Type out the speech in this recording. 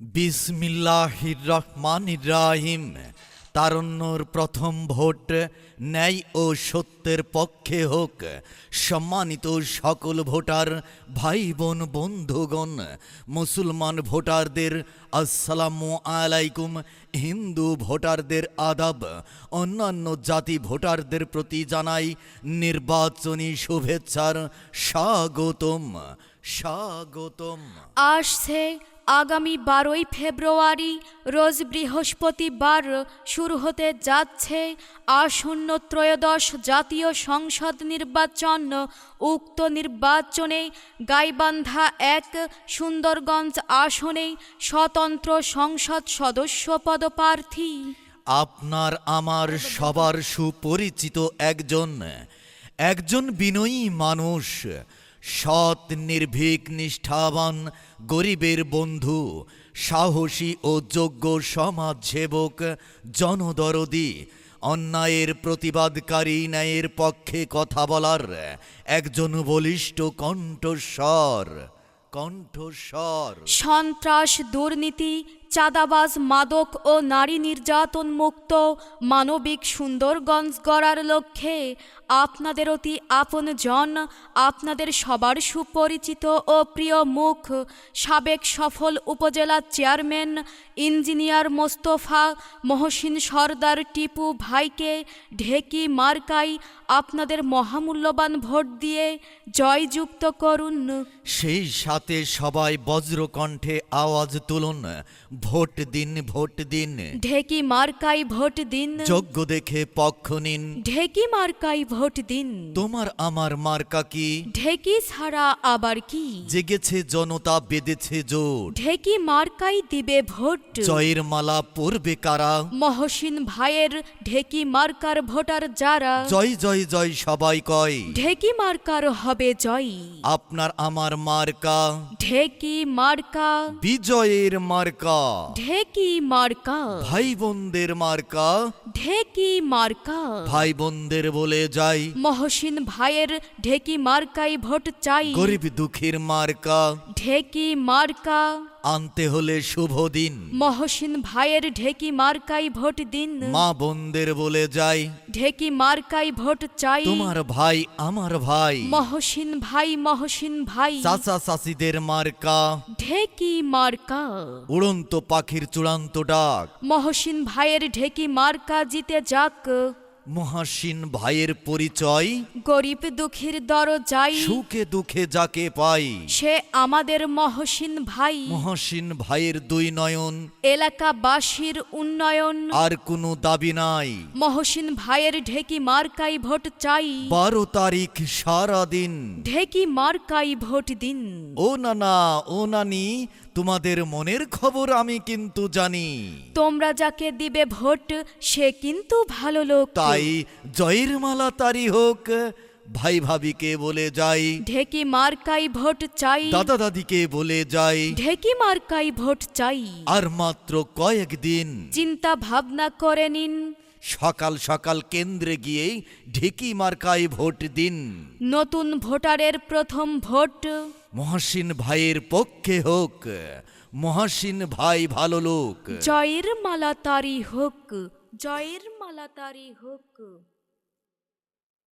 বিসমিল্লাহির রহমান ইব্রাহিম তারণ্যর প্রথম ভোট ন্যায় ও সত্যের পক্ষে হোক। সম্মানিত সকল ভোটার ভাই বোন বন্ধুগণ, মুসলমান ভোটারদের আসসালামু আলাইকুম। হিন্দু ভোটারদের আদাব, অন্যান্য জাতি ভোটারদের প্রতি জানাই নির্বাচনী শুভেচ্ছার স্বাগতম। স্বাগতম। আসছে আগামী বারোই ফেব্রুয়ারি রোজ বৃহস্পতিবার শুরু হতে যাচ্ছে আসন্ন ত্রয়োদশ জাতীয় সংসদ নির্বাচন। উক্ত নির্বাচনে গাইবান্ধা এক, সুন্দরগঞ্জ আসনে স্বতন্ত্র সংসদ সদস্য পদপ্রার্থী। আপনার আমার সবার সুপরিচিত একজন একজন বিনয়ী মানুষ সৎ, নির্ভীক, নিষ্ঠাবান, গরিবের বন্ধু, সাহসী ও যোগ্য সমাজসেবক জনদরদি, অন্যায়ের প্রতিবাদকারী, ন্যায়ের পক্ষে কথা বলার একজন বলিষ্ঠ কণ্ঠস্বর কণ্ঠস্বর। সন্ত্রাস, দুর্নীতি চাঁদাবাজ, মাদক ও নারী নির্যাতন মুক্ত মানবিক সুন্দরগঞ্জ গড়ার লক্ষ্যে আপনাদের অতি আপন জন আপনাদের সবার সুপরিচিত ও প্রিয় মুখ, সাবেক সফল উপজেলা চেয়ারম্যান ইঞ্জিনিয়ার মোস্তফা, মহসিন সর্দার টিপু ভাইকে ঢেকি মার্কাই আপনাদের মহামূল্যবান ভোট দিয়ে জয়যুক্ত করুন। সেই সাথে সবাই বজ্রকণ্ঠে আওয়াজ তুলুন। ভোট দিন ভোট দিন। ঢেকি মার্কাই ভোট দিন। যোগ্য দেখে পক্ষ নিন। ঢেকি মার্কাই ভোট দিন। তোমার আমার মার্কা কি? ঢেকি ছাড়া আবার কি? জেগেছে জনতা বেঁধেছে জোট। ঢেকি মার্কাই দিবে ভোট। জয়ের মালা পরবে কারা? মহসিন ভাইয়ের ঢেকি মার্কার ভোটার যারা? জয় জয় জয় সবাই কয়। ঢেকি মার্কার হবে জয়। আপনার আমার মার্কা। ঢেকি মার্কা। বিজয়ের মার্কা। ঢেকি মার্কা। ভাই বোনদের মার্কা। ঢেকি মার্কা। ভাই বোনদের বলে যাই। মহসিন ভাইয়ের ঢেকি মার্কাই ভোট চাই। গরিব দুঃখীর মার্কা। ঢেকি মার্কা। আনতে হলে শুভ দিন। মহসিন ভাইয়ের ঢেকি মার্কাই ভোট দিন। মা বোনদের বলে যাই। ঢেকি মার্কাই ভোট চাই। তোমার ভাই আমার ভাই। মহসিন ভাই মহসিন ভাই। চাচা চাচিদের মার্কা। ঢেকি মার্কা। উড়ন্ত পাখির চূড়ান্ত ডাক। মহসিন ভাইয়ের ঢেকি মার্কা জিতে যাক। মহাসিন ভাইয়ের পরিচয়? গরিব দুঃখীর দর যাই সুখে দুঃখে যাকে পাই? সে আমাদের মহসিন ভাই। মহাসিন ভাইয়ের দুই নয়ন। এলাকাবাসীর উন্নয়ন। আর কোনো দাবি নাই। মহসিন ভাইয়ের ঢেকি মার্কাই ভোট চাই। বারো তারিখ সারা দিন ঢেকি মার্কাই ভোট দিন। ও নানা ও নানি তোমাদের মনের খবর আমি কিন্তু জানি। তোমরা যাকে দিবে ভোট সে কিন্তু ভালো লোক। তাই জয়ের মালা তারি হোক ভাই ভাবিকে বলে যাই। ঢেকি মার্কাই ভোট চাই। দাদা দাদিকে বলে যাই। ঢেকি মার্কাই ভোট চাই। আর মাত্র কয়েকদিন। চিন্তা ভাবনা করে নিন। সকাল সকাল কেন্দ্রে গিয়েই ঢেকি মার্কায় ভোট দিন। নতুন ভোটারের প্রথম ভোট। মহাসিন ভাইয়ের পক্ষে হোক মহাসিন ভাই ভালো লোক। জয়ের মালা তারি হোক জয়ের মালা তারি হোক।